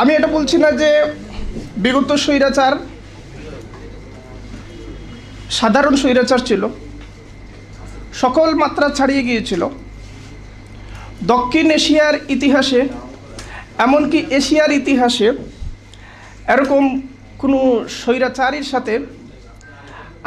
আমি এটা বলছি না যে বিগত স্বৈরাচার সাধারণ স্বৈরাচার ছিল, সকল মাত্রা ছাড়িয়ে গিয়েছিল। দক্ষিণ এশিয়ার ইতিহাসে, এমনকি এশিয়ার ইতিহাসে এরকম কোনো স্বৈরাচারীর সাথে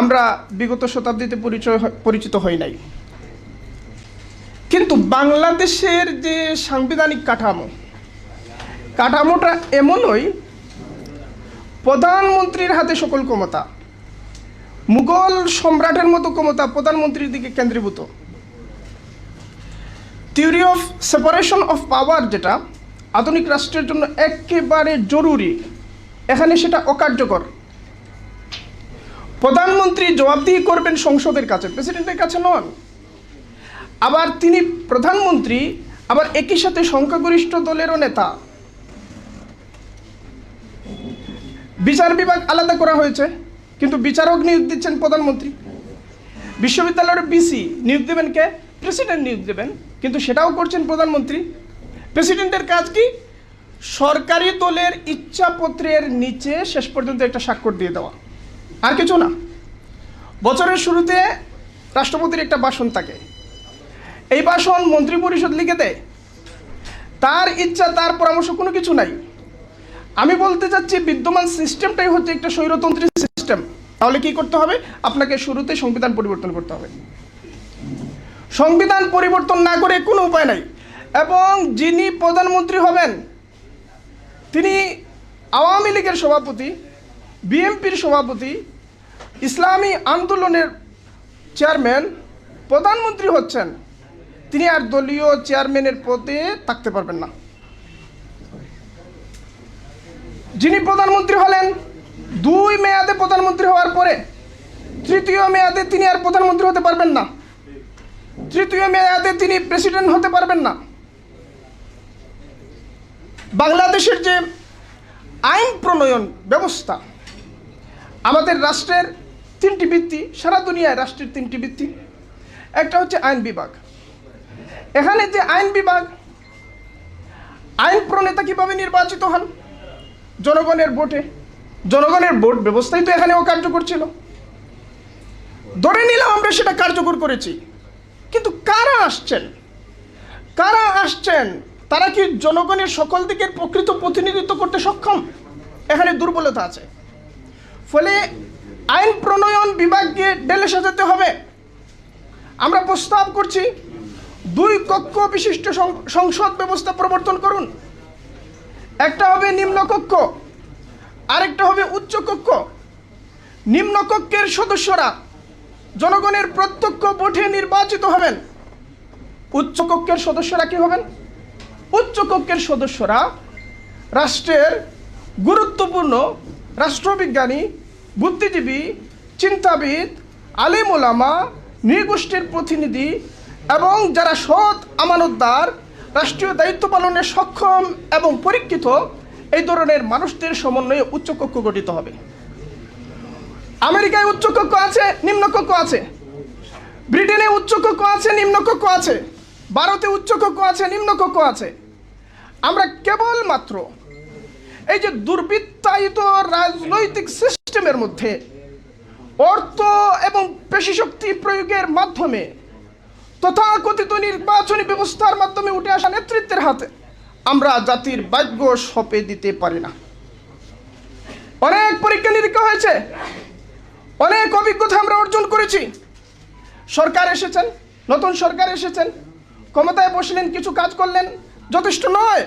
আমরা বিগত শতাব্দীতে পরিচয় পরিচিত হই নাই। কিন্তু বাংলাদেশের যে সাংবিধানিক কাঠামো কাঠামোটা এমনই, প্রধানমন্ত্রীর হাতে সকল ক্ষমতা। মুঘল সম্রাটের মতো ক্ষমতা প্রধানমন্ত্রীর দিকে কেন্দ্রীভূত। Theory of separation of power যেটা, আধুনিক রাষ্ট্রের জন্য একেবারে জরুরি। এখানে সেটা অকার্যকর। প্রধানমন্ত্রী জবাবদিহি করবেন সংসদের কাছে, প্রেসিডেন্টের কাছে নন। আবার তিনি প্রধানমন্ত্রী, আবার একই সাথে সংখ্যাগরিষ্ঠ দলেরও নেতা। বিচার বিভাগ আলাদা করা হয়েছে, কিন্তু বিচারক নিয়োগ দিচ্ছেন প্রধানমন্ত্রী। বিশ্ববিদ্যালয়ের বিসি নিয়োগ দেবেন কে? প্রেসিডেন্ট নিয়োগ দেবেন, কিন্তু সেটাও করছেন প্রধানমন্ত্রী। প্রেসিডেন্টের কাজ কি? সরকারি দলের ইচ্ছাপত্রের নিচে শেষ পর্যন্ত একটা স্বাক্ষর দিয়ে দেওয়া। আর কিছু না। বছরের শুরুতে রাষ্ট্রপতির একটা ভাষণ থাকে। এই ভাষণ মন্ত্রী পরিষদ লিখে দেয়। তার ইচ্ছা, তার পরামর্শ কোনো কিছু নাই। আমি বলতে চাচ্ছি, বিদ্যমান সিস্টেমটাই হচ্ছে একটা স্বৈরতন্ত্রী সিস্টেম। তাহলে কি করতে হবে? আপনাকে শুরুতে সংবিধান পরিবর্তন করতে হবে। সংবিধান পরিবর্তন না করে কোনো উপায় নাই। এবং যিনি প্রধানমন্ত্রী হবেন, তিনি আওয়ামী লীগের সভাপতি, বিএনপির সভাপতি, ইসলামী আন্দোলনের চেয়ারম্যান, প্রধানমন্ত্রী হচ্ছেন, তিনি আর দলীয় চেয়ারম্যানের পদে থাকতে পারবেন না। যিনি প্রধানমন্ত্রী হলেন, দুই মেয়াদে প্রধানমন্ত্রী হওয়ার পরে তৃতীয় মেয়াদে তিনি আর প্রধানমন্ত্রী হতে পারবেন না। তৃতীয় মেয়াদে তিনি প্রেসিডেন্ট হতে পারবেন না। বাংলাদেশের যে আইন প্রণয়ন ব্যবস্থা, আমাদের রাষ্ট্রের তিনটি ভিত্তি, সারা দুনিয়ায় রাষ্ট্রের তিনটি ভিত্তি। একটা হচ্ছে আইন বিভাগ। এখানে যে আইন বিভাগ, আইন প্রণেতা কীভাবে নির্বাচিত হন? জনগণের ভোটে। জনগণের ভোট ব্যবস্থাই তো এখানে অকার্যকর ছিল। ধরে নিলাম আমরা সেটা কার্যকর করেছি। কিন্তু কারা আসছেন? কারা আসছেন? তারা কি জনগণের সকল দিকের প্রকৃত প্রতিনিধিত্ব করতে সক্ষম? এখানে দুর্বলতা আছে। ফলে আইন প্রণয়ন বিভাগকে ডেলে সাজাতে হবে। আমরা প্রস্তাব করছি, দুই কক্ষ বিশিষ্ট সংসদ ব্যবস্থা প্রবর্তন করুন। একটা হবে নিম্নকক্ষ আরেকটা হবে উচ্চকক্ষ নিম্নকক্ষের সদস্যরা জনগণের প্রত্যক্ষ ভোটে নির্বাচিত হবেন। উচ্চকক্ষের সদস্যরা কি হবেন? উচ্চকক্ষের সদস্যরা রাষ্ট্রের গুরুত্বপূর্ণ রাষ্ট্রবিজ্ঞানী, বুদ্ধিজীবী, চিন্তাবিদ, আলিম নৃগোষ্ঠীর প্রতিনিধি এবং যারা সৎ আমানতদার রাষ্ট্রীয় দায়িত্ব পালনে সক্ষম এবং পরীক্ষিত এই ধরনের মানুষদের সমন্বয়ে উচ্চকক্ষ গঠিত হবে। আমেরিকায় উচ্চকক্ষ আছে নিম্নকক্ষ আছে। ব্রিটেনে উচ্চকক্ষ আছে নিম্নকক্ষ আছে। ভারতে উচ্চকক্ষ আছে নিম্নকক্ষ আছে। আমরা কেবলমাত্র এই যে দুর্বৃত্তায়িত রাজনৈতিক সিস্টেমের মধ্যে অর্থ এবং পেশি শক্তি প্রয়োগের মাধ্যমে তথাকথিত নির্বাচনী ব্যবস্থার মাধ্যমে উঠে আসা নেতৃত্বের হাতে আমরা জাতির ভাগ্য সপে দিতে পারি না। অনেক পরীক্ষা নিরীক্ষা হয়েছে। অনেক অভিজ্ঞতা আমরা অর্জন করেছি। সরকার এসেছেন, নতুন সরকার এসেছেন, ক্ষমতায় বসলেন, কিছু কাজ করলেন, যথেষ্ট নয়।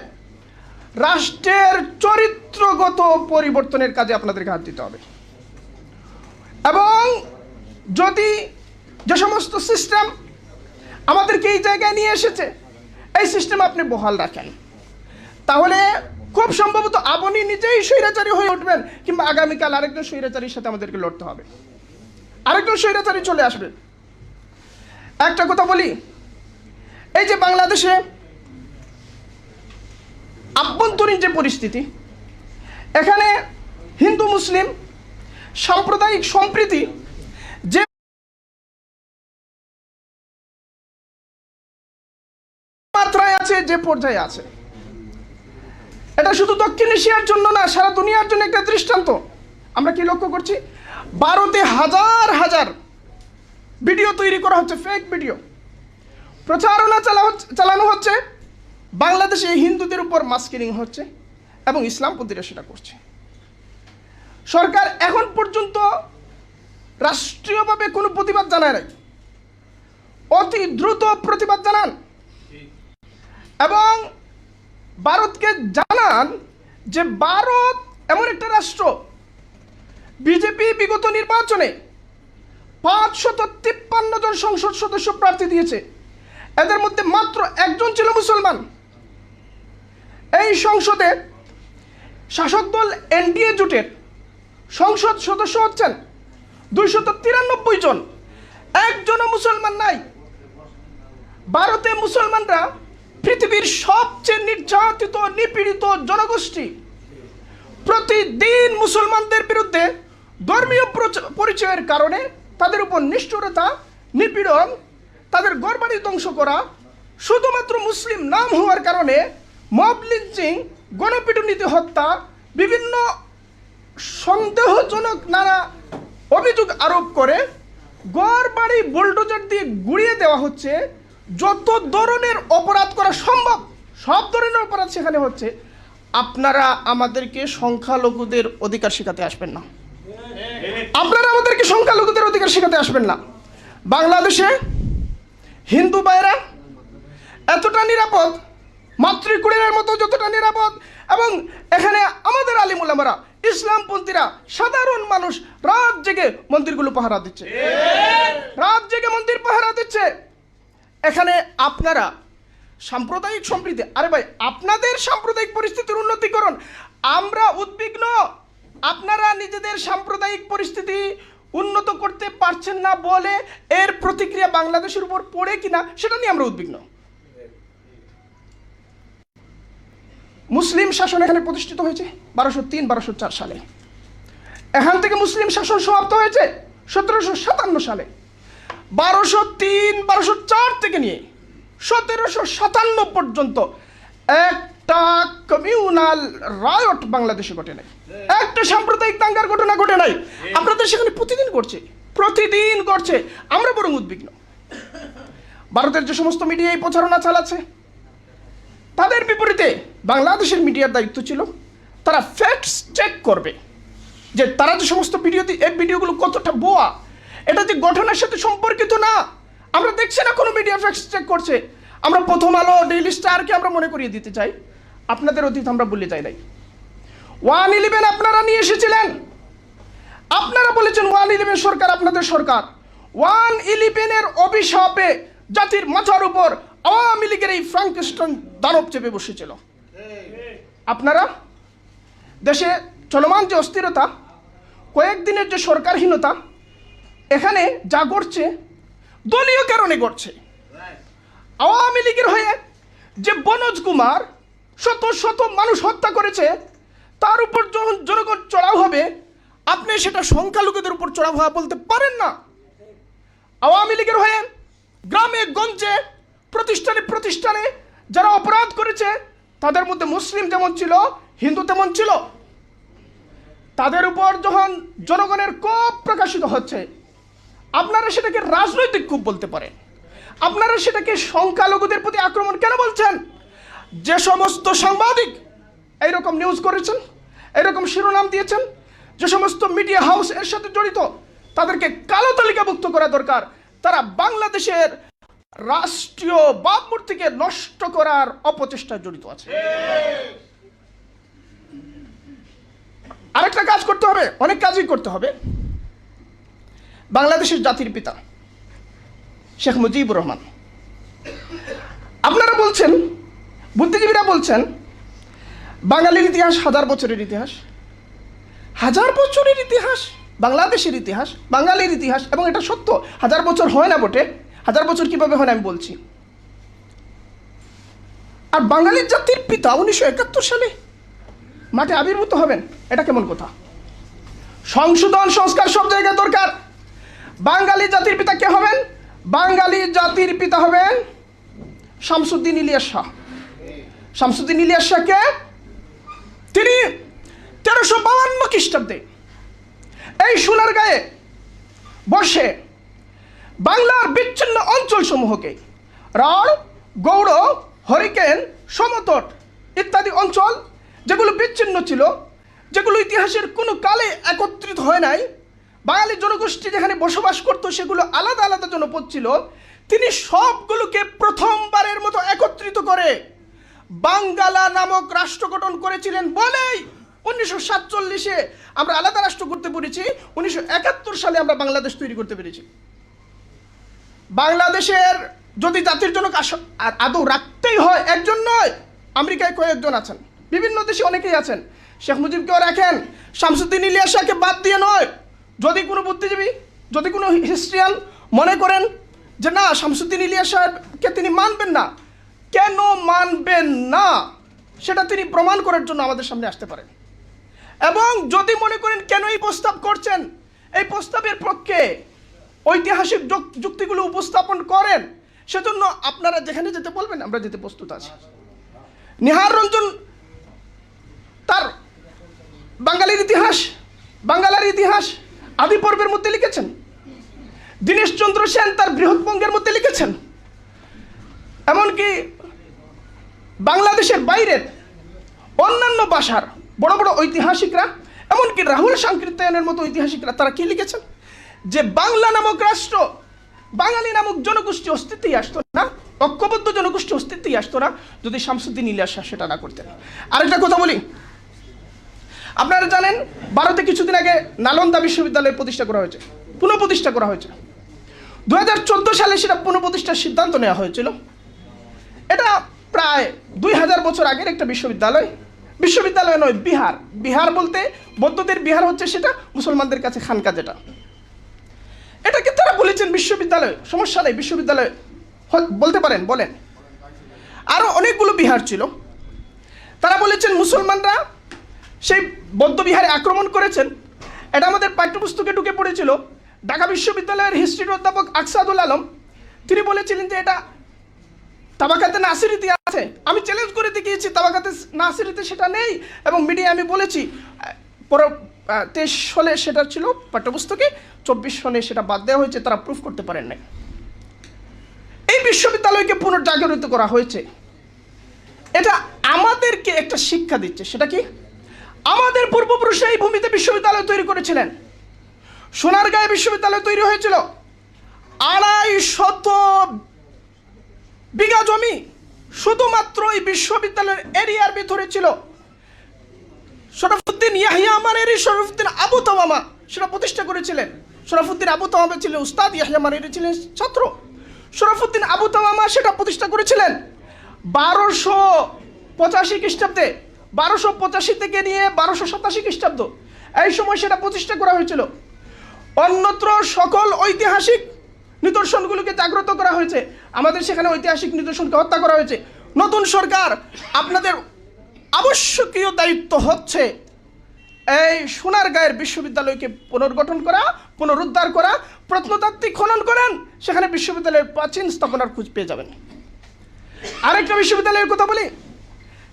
রাষ্ট্রের চরিত্রগত পরিবর্তনের কাজে আপনাদেরকে হাত দিতে হবে। এবং যদি যে সমস্ত সিস্টেম আমাদেরকে এই জায়গায় নিয়ে এসেছে। এই সিস্টেম আপনি বহাল রাখেন। তাহলে খুব সম্ভবত আপনি নিজেই স্বৈরাচারী হয়ে উঠবেন, কিংবা আগামীকাল আরেকজন স্বৈরাচারীর সাথে আমাদেরকে লড়তে হবে। আরেকজন স্বৈরাচারী চলে আসবে। একটা কথা বলি, এই যে বাংলাদেশে আভ্যন্তরীণ যে পরিস্থিতি, এখানে হিন্দু, মুসলিম সাম্প্রদায়িক সম্প্রীতি আছে, যে পর্যায়ে আছে। এটা শুধু দক্ষিণ এশিয়ার জন্য না, সারা দুনিয়ার জন্য একটা দৃষ্টান্ত। আমরা কি লক্ষ্য করছি? ভারতে হাজার হাজার ভিডিও তৈরি করা হচ্ছে ফেক ভিডিও প্রচারণা চালা চালানো হচ্ছে। বাংলাদেশে হিন্দুদের উপর মাস্কিনিং হচ্ছে এবং ইসলামপন্থীরা সেটা করছে। সরকার এখন পর্যন্ত রাষ্ট্রীয়ভাবে কোনো প্রতিবাদ জানায় নাই। অতি দ্রুত প্রতিবাদ জানান। এবং ভারতকে জানান যে ভারত এমন একটা রাষ্ট্র, বিজেপি বিগত নির্বাচনে পাঁচশত তিপ্পান্ন জন সংসদ সদস্য প্রার্থী দিয়েছে। এদের মধ্যে মাত্র একজন ছিল মুসলমান। এই সংসদে শাসক দল এনডিএ জোটের সংসদ সদস্য হচ্ছেন দুইশত তিরানব্বই জন। একজনও মুসলমান নাই। ভারতে মুসলমানরা পৃথিবীর সবচেয়ে নির্যাতিত, নিপীড়িত জনগোষ্ঠী। প্রতিদিন মুসলমানদের বিরুদ্ধে ধর্মীয় পরিচয়ের কারণে তাদের উপর নিষ্ঠুরতা, নিপীড়ন, তাদের গড়বাড়ি ধ্বংস করা, শুধুমাত্র মুসলিম নাম হওয়ার কারণে মব লিঞ্চিং, গণপিটুনিতে হত্যা, বিভিন্ন সন্দেহজনক নানা অভিযোগ আরোপ করে গড় বাড়ি বুলডোজার দিয়ে গুড়িয়ে দেওয়া হচ্ছে যত ধরনের অপরাধ করা সম্ভব, সব ধরনের অপরাধ সেখানে হচ্ছে। আপনারা আমাদেরকে সংখ্যালঘুদের অধিকার শেখাতে আসবেন না। আপনারা আমাদেরকে সংখ্যালঘুদের অধিকার শেখাতে আসবেন না। বাংলাদেশে হিন্দু ভাইরা এতটা নিরাপদ মাতৃকুড়ের মতো যতটা নিরাপদ, এবং এখানে আমাদের আলিমুলামারা ইসলামপন্থীরা সাধারণ মানুষ রাত জেগে মন্দিরগুলো পাহারা দিচ্ছে। রাত জেগে মন্দির পাহারা দিচ্ছে। এখানে আপনারা সাম্প্রদায়িক সম্প্রীতি, আরে ভাই, আপনাদের সাম্প্রদায়িক পরিস্থিতির উন্নতি করুন। আমরা উদ্বিগ্ন। আপনারা নিজেদের সাম্প্রদায়িক পরিস্থিতি উন্নত করতে পারছেন না বলে এর প্রতিক্রিয়া বাংলাদেশের উপর পড়ে কিনা, সেটা নিয়ে আমরা উদ্বিগ্ন। মুসলিম শাসন এখানে প্রতিষ্ঠিত হয়েছে বারোশো তিন, বারোশো চার সালে। এখান থেকে মুসলিম শাসন সমাপ্ত হয়েছে সতেরোশো সাতান্ন সালে। বারোশো তিন, বারোশো চার থেকে নিয়ে সতেরোশো সাতান্ন পর্যন্ত একটা কমিউনাল রায়ট বাংলাদেশে ঘটে নাই। একটা সাম্প্রদায়িক দাঙ্গার ঘটনা ঘটে নাই। আপনাদের সেখানে প্রতিদিন ঘটছে প্রতিদিন ঘটছে। আমরা বরং উদ্বিগ্ন। ভারতের যে সমস্ত মিডিয়া এই প্রচারণা চালাচ্ছে, তাদের বিপরীতে বাংলাদেশের মিডিয়ার দায়িত্ব ছিল, তারা ফ্যাক্টস চেক করবে যে তারা যে সমস্ত ভিডিও এই ভিডিওগুলো কতটা বোয়া এটা যে ঘটনার সাথে সম্পর্কিত না। আমরা দেখছি না কোনো মিডিয়া ফ্যাক্টস চেক করছে। আমরা প্রথম আলো ডেইলি স্টারকে আমরা মনে করিয়ে দিতে চাই। আপনাদের অতীত আমরা বলে যাই নাই। ওয়ান ইলেভেন আপনারা নিয়ে এসেছিলেন। আপনারা বলেছেন ওয়ান ইলেভেন সরকার আপনাদের সরকার। ওয়ান ইলেভেনের অভিশাপে জাতির মাথার উপর আওয়ামী লীগের এই ফ্রাঙ্কস্টন দানব চেপে বসেছিল। আপনারা? দেশে চলমান যে অস্থিরতা, কয়েকদিনের যে সরকারহীনতা এখানে যা ঘটছে, দলীয় কারণে ঘটছে। আওয়ামী লীগের হয়ে যে বনোজ কুমার শত শত মানুষ হত্যা করেছে, তার উপর যখন জনগণ চড়াও হবে। আপনি সেটা সংখ্যালঘুদের উপর চড়াও হওয়া বলতে পারেন না। আওয়ামী লীগের হয়ে গ্রামে, গঞ্জে, প্রতিষ্ঠানে প্রতিষ্ঠানে যারা অপরাধ করেছে, তাদের মধ্যে মুসলিম যেমন ছিল, হিন্দু তেমন ছিল। তাদের উপর যখন জনগণের কোপ প্রকাশিত হচ্ছে আপনারা সেটাকে রাজনৈতিক কূপ বলতে পারেন। আপনারা সেটাকে সংখ্যালঘুদের প্রতি আক্রমণ কেন বলছেন? যে সমস্ত সাংবাদিক এইরকম নিউজ করেছেন এরকম শিরোনাম দিয়েছেন, যে সমস্ত মিডিয়া হাউস এর সাথে জড়িত, তাদেরকে কালো তালিকাভুক্ত করা দরকার, তারা বাংলাদেশের রাষ্ট্রীয় ভাবমূর্তিকে নষ্ট করার অপচেষ্টায় জড়িত আছে। আরেকটা কাজ করতে হবে, অনেক কাজই করতে হবে। বাংলাদেশের জাতির পিতা, শেখ মুজিবুর রহমান। আপনারা বলছেন, বুদ্ধিজীবীরা বলছেন, বাঙালির ইতিহাস হাজার বছরের ইতিহাস। হাজার বছরের ইতিহাস, বাংলাদেশের ইতিহাস, বাঙালির ইতিহাস, এবং এটা সত্য, হাজার বছর হয় না বটে, হাজার বছর কীভাবে হয় না আমি বলছি। আর বাঙালির জাতির পিতা উনিশশো একাত্তর সালে, মাঠে আবির্ভূত হবেন, এটা কেমন কথা? সংশোধন, সংস্কার সব জায়গায় দরকার বাঙালি জাতির পিতা কে হবেন? বাঙালি জাতির পিতা হবেন শামসুদ্দিন ইলিয়াস শাহ। শামসুদ্দিন ইলিয়াস শাহ কে খ্রিস্টাব্দে এই সোনার গায়ে বসে বাংলার বিচ্ছিন্ন অঞ্চলসমূহকে রড় গৌড়, হরিকেন, সমতট ইত্যাদি অঞ্চল যেগুলো বিচ্ছিন্ন ছিল, যেগুলো ইতিহাসের কোনো কালে একত্রিত হয় নাই বাঙালি জনগোষ্ঠী যেখানে বসবাস করতো, সেগুলো আলাদা আলাদা জনপদ ছিল। তিনি সবগুলোকে প্রথমবারের মতো একত্রিত করে বাঙ্গালা নামক রাষ্ট্র গঠন করেছিলেন বলেই উনিশশো সাতচল্লিশে আমরা আলাদা রাষ্ট্র করতে পেরেছি, উনিশশো একাত্তর সালে আমরা বাংলাদেশ তৈরি করতে পেরেছি। বাংলাদেশের যদি জাতির আস- আদৌ রাখতেই হয়, একজন নয়, আমেরিকায় কয়েকজন আছেন। বিভিন্ন দেশে অনেকেই আছেন। শেখ মুজিবকেও রাখেন, শামসুদ্দিন ইলিয়াসাকে বাদ দিয়ে নয় যদি কোনো বুদ্ধিজীবী, যদি কোনো হিস্ট্রিয়াল মনে করেন যে না, শামসুদ্দিন ইলিয়াসাকে তিনি মানবেন না, কেন মানবেন না? সেটা তিনি প্রমাণ করার জন্য আমাদের সামনে আসতে পারেন। এবং যদি মনে করেন কেন এই প্রস্তাব করছেন, এই প্রস্তাবের পক্ষে ঐতিহাসিক যুক- যুক্তিগুলো উপস্থাপন করেন, সেজন্য আপনারা যেখানে যেতে বলবেন, আমরা যেতে প্রস্তুত আছি। নিহার রঞ্জন তার বাঙালির ইতিহাস বাঙ্গালার ইতিহাস আদি পর্বের মধ্যে লিখেছেন। দীনেশচন্দ্র সেন তার বৃহৎবঙ্গের মধ্যে লিখেছেন। এমনকি বাংলাদেশের বাইরের অন্যান্য ভাষার বড় বড় ঐতিহাসিকরা, এমনকি রাহুল সাংকৃত্যায়নের মতো ঐতিহাসিকরা, তারা কি লিখেছেন? যে বাংলা নামক রাষ্ট্র, বাঙালি নামক জনগোষ্ঠী অস্তিত্বই আসতো না, ঐক্যবদ্ধ জনগোষ্ঠী অস্তিত্বই আসতো না, যদি শামসুদ্দিন ইলিয়াস সেটা না করতেন। আরেকটা কথা বলি আপনারা জানেন, ভারতে কিছুদিন আগে নালন্দা বিশ্ববিদ্যালয় প্রতিষ্ঠা করা হয়েছে, পুনঃপ্রতিষ্ঠা করা হয়েছে। দু হাজার চোদ্দ সালে সেটা পুনঃপ্রতিষ্ঠার সিদ্ধান্ত নেওয়া হয়েছিল। এটা প্রায় দুই হাজার বছর আগের একটা বিশ্ববিদ্যালয়। বিশ্ববিদ্যালয় নয়, বিহার। বিহার বলতে বৌদ্ধদের বিহার হচ্ছে সেটা, মুসলমানদের কাছে খানকা যেটা। এটাকে তারা বলেছেন বিশ্ববিদ্যালয়, সমস্যা নেই, বিশ্ববিদ্যালয় বলতে পারেন, বলেন। আরও অনেকগুলো বিহার ছিল। তারা বলেছেন মুসলমানরা সেই বৌদ্ধ বিহারে আক্রমণ করেছেন। এটা আমাদের পাঠ্যপুস্তকে ঢুকে পড়েছিল। ঢাকা বিশ্ববিদ্যালয়ের হিস্ট্রির অধ্যাপক আকসাদুল আলম। তিনি বলেছিলেন যে এটা তাবাকাতে নাসিরিতে আছে। আমি চ্যালেঞ্জ করে দেখিয়েছি, তাবাকাতে নাসিরিতে সেটা নেই এবং মিডিয়া আমি বলেছি, পর তেইশ সনে সেটা ছিল পাঠ্যপুস্তকে, চব্বিশ সনে সেটা বাদ দেওয়া হয়েছে, তারা প্রুফ করতে পারেন নাই। এই বিশ্ববিদ্যালয়কে পুনর্জাগরিত করা হয়েছে। এটা আমাদেরকে একটা শিক্ষা দিচ্ছে। সেটা কি? আমাদের পূর্বপুরুষরা এই ভূমিতে বিশ্ববিদ্যালয় তৈরি করেছিলেন। সোনারগাঁয়ে বিশ্ববিদ্যালয় তৈরি হয়েছিল। আড়াই শত বিঘা জমি শুধুমাত্র এই বিশ্ববিদ্যালয়ের এরিয়ার ভিতরে ছিল। শরফুদ্দিন ইয়াহিয়া আমানেরি শরফুদ্দিন আবু তামামা সেটা প্রতিষ্ঠা করেছিলেন। শরফুদ্দিন আবু তামামা ছিলেন উস্তাদ, ইয়াহিয়া আমানেরি ছিলেন ছাত্র। শরফুদ্দিন আবু তামামা সেটা প্রতিষ্ঠা করেছিলেন। বারোশো পঁচাশি খ্রিস্টাব্দে বারোশো পঁচাশি থেকে নিয়ে বারোশো সাতাশি খ্রিস্টাব্দ। এই সময় সেটা প্রতিষ্ঠা করা হয়েছিল। অন্যত্র সকল ঐতিহাসিক নিদর্শনগুলোকে জাগ্রত করা হয়েছে। আমাদের সেখানে ঐতিহাসিক নিদর্শনকে হত্যা করা হয়েছে। নতুন সরকার আপনাদের আবশ্যকীয় দায়িত্ব হচ্ছে এই সোনারগাঁয়ের বিশ্ববিদ্যালয়কে পুনর্গঠন করা, পুনরুদ্ধার করা, প্রত্নতাত্ত্বিক খনন করেন, সেখানে বিশ্ববিদ্যালয়ের প্রাচীন স্থাপনার খোঁজ পেয়ে যাবেন। আরেকটা বিশ্ববিদ্যালয়ের কথা বলি।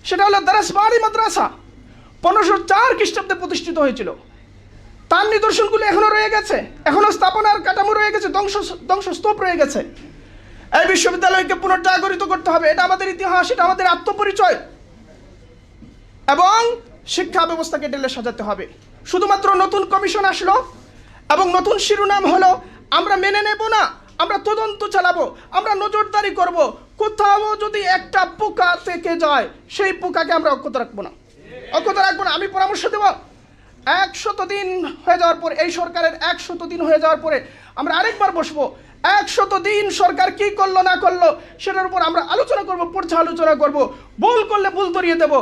সেটা হলো দারাসবাড়ি মাদ্রাসা। পনেরোশো চার খ্রিস্টাব্দে প্রতিষ্ঠিত হয়েছিল। তার নিদর্শনগুলো এখনও রয়ে গেছে। এখনও স্থাপনার কাঠামো রয়ে গেছে, ধ্বংস, ধ্বংসস্তূপ রয়ে গেছে। এই বিশ্ববিদ্যালয়কে পুনর্জাগরিত করতে হবে, এটা আমাদের ইতিহাস, এটা আমাদের আত্মপরিচয়। এবং শিক্ষা ব্যবস্থাকে ঢেলে সাজাতে হবে। শুধুমাত্র নতুন কমিশন আসলো, এবং নতুন শিরোনাম হলো, আমরা মেনে নেব না, আমরা তদন্ত চালাবো, আমরা নজরদারি করব কোথাও যদি একটা পোকা থেকে যায়, সেই পোকাকে আমরা অক্ষত রাখব না। অক্ষত রাখব না, আমি পরামর্শ দেবো। একশত দিন হয়ে যাওয়ার পরে, এই সরকারের একশত দিন হয়ে যাওয়ার পরে আমরা আরেকবার বসবো। একশত দিন সরকার কি করল, না করল, সেটার উপর আমরা আলোচনা করব, পর্যালোচনা করব, ভুল করলে ভুল ধরিয়ে দেব।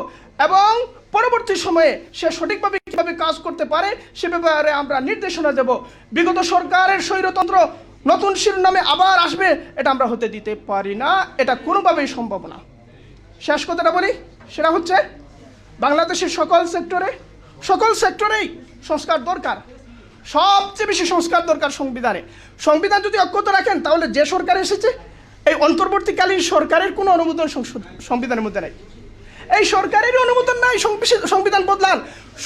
এবং পরবর্তী সময়ে সে সঠিকভাবে কীভাবে কাজ করতে পারে সে ব্যাপারে আমরা নির্দেশনা দেব। বিগত সরকারের স্বৈরতন্ত্র নতুন শিরোনামে আবার আসবে, এটা আমরা হতে দিতে পারি না। এটা কোনোভাবেই সম্ভব না। শেষ কথাটা বলি, সেটা হচ্ছে বাংলাদেশের সকল সেক্টরে, সকল সেক্টরেই সংস্কার দরকার। সবচেয়ে বেশি সংস্কার দরকার সংবিধানে। সংবিধান যদি অক্ষত রাখেন, তাহলে যে সরকার এসেছে, এই অন্তর্বর্তীকালীন সরকারের কোনো অনুমোদন সংবিধানের মধ্যে নেই। এই সরকারের অনুমোদন নাই সংবিধান বদলান।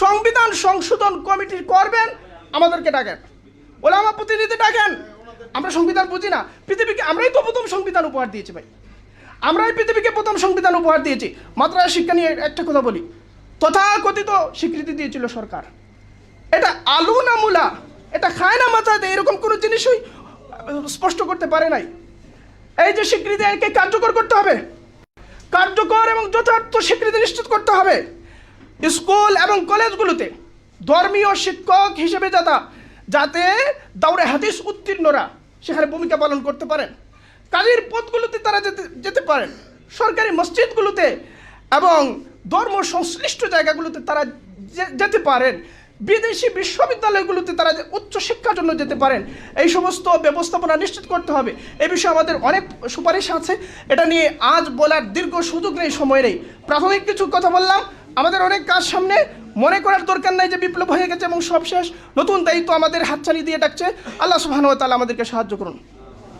সংবিধান সংশোধন কমিটি করবেন, আমাদেরকে ডাকেন। ওলা ওলামা প্রতিনিধি ডাকেন। আমরা সংবিধান বুঝি না। পৃথিবীকে, আমরাই তো প্রথম সংবিধান উপহার দিয়েছি ভাই। আমরাই পৃথিবীকে প্রথম সংবিধান উপহার দিয়েছি। মাত্রায় শিক্ষা নিয়ে একটা কথা বলি। তথাকথিত স্বীকৃতি দিয়েছিল সরকার। এটা আলু না মূলা? এটা খায় না মাথাতে এরকম কোনো জিনিসই স্পষ্ট করতে পারে নাই। এই যে স্বীকৃতি একে কার্যকর করতে হবে। কার্যকর এবং যথার্থ স্বীকৃতি নিশ্চিত করতে হবে। স্কুল এবং কলেজগুলোতে ধর্মীয় শিক্ষক হিসেবে যাতা যাতে দাউরে হাদিস উত্তীর্ণরা সেখানে ভূমিকা পালন করতে পারেন। কাজের পথগুলোতে তারা যেতে যেতে পারেন। সরকারি মসজিদগুলোতে এবং ধর্ম সংশ্লিষ্ট জায়গাগুলোতে তারা যেতে পারেন। বিদেশি বিশ্ববিদ্যালয়গুলোতে তারা যে উচ্চ শিক্ষার জন্য যেতে পারেন, এই সমস্ত ব্যবস্থাপনা নিশ্চিত করতে হবে। এ বিষয়ে আমাদের অনেক সুপারিশ আছে। এটা নিয়ে আজ বলার দীর্ঘ সুযোগ নেই, সময় নেই। প্রাথমিক কিছু কথা বললাম। আমাদের অনেক কাজ সামনে। মনে করার দরকার নাই যে বিপ্লব হয়ে গেছে এবং সব শেষ। নতুন দায়িত্ব আমাদের হাতছানি দিয়ে ডাকছে। আল্লাহ সুবহানাহু ওয়া তাআলা আমাদেরকে সাহায্য করুন।